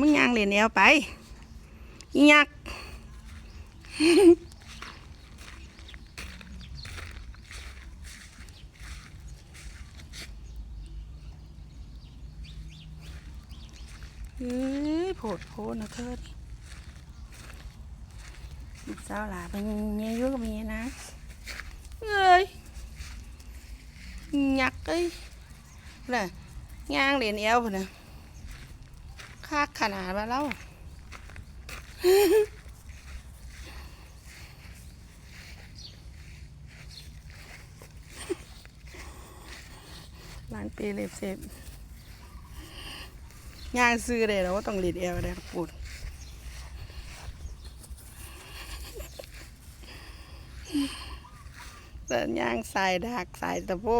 มึงยางเล่นแอวไปยักเฮ้ยโผดโพนะเธอดิลูกสาวหลาเป็นเมียอยุ่กับเมียนะเอ้ยยักเอ้ยน่ะย่างเหรียญเอวพุ่นะ คากขนาดมาแล้วร้านปรย์เล็บเซฟย่างซื้อเลยแล้วว่าต้องหรียญเอวได้ปูดแต่ย่างสายดักสายตะโพก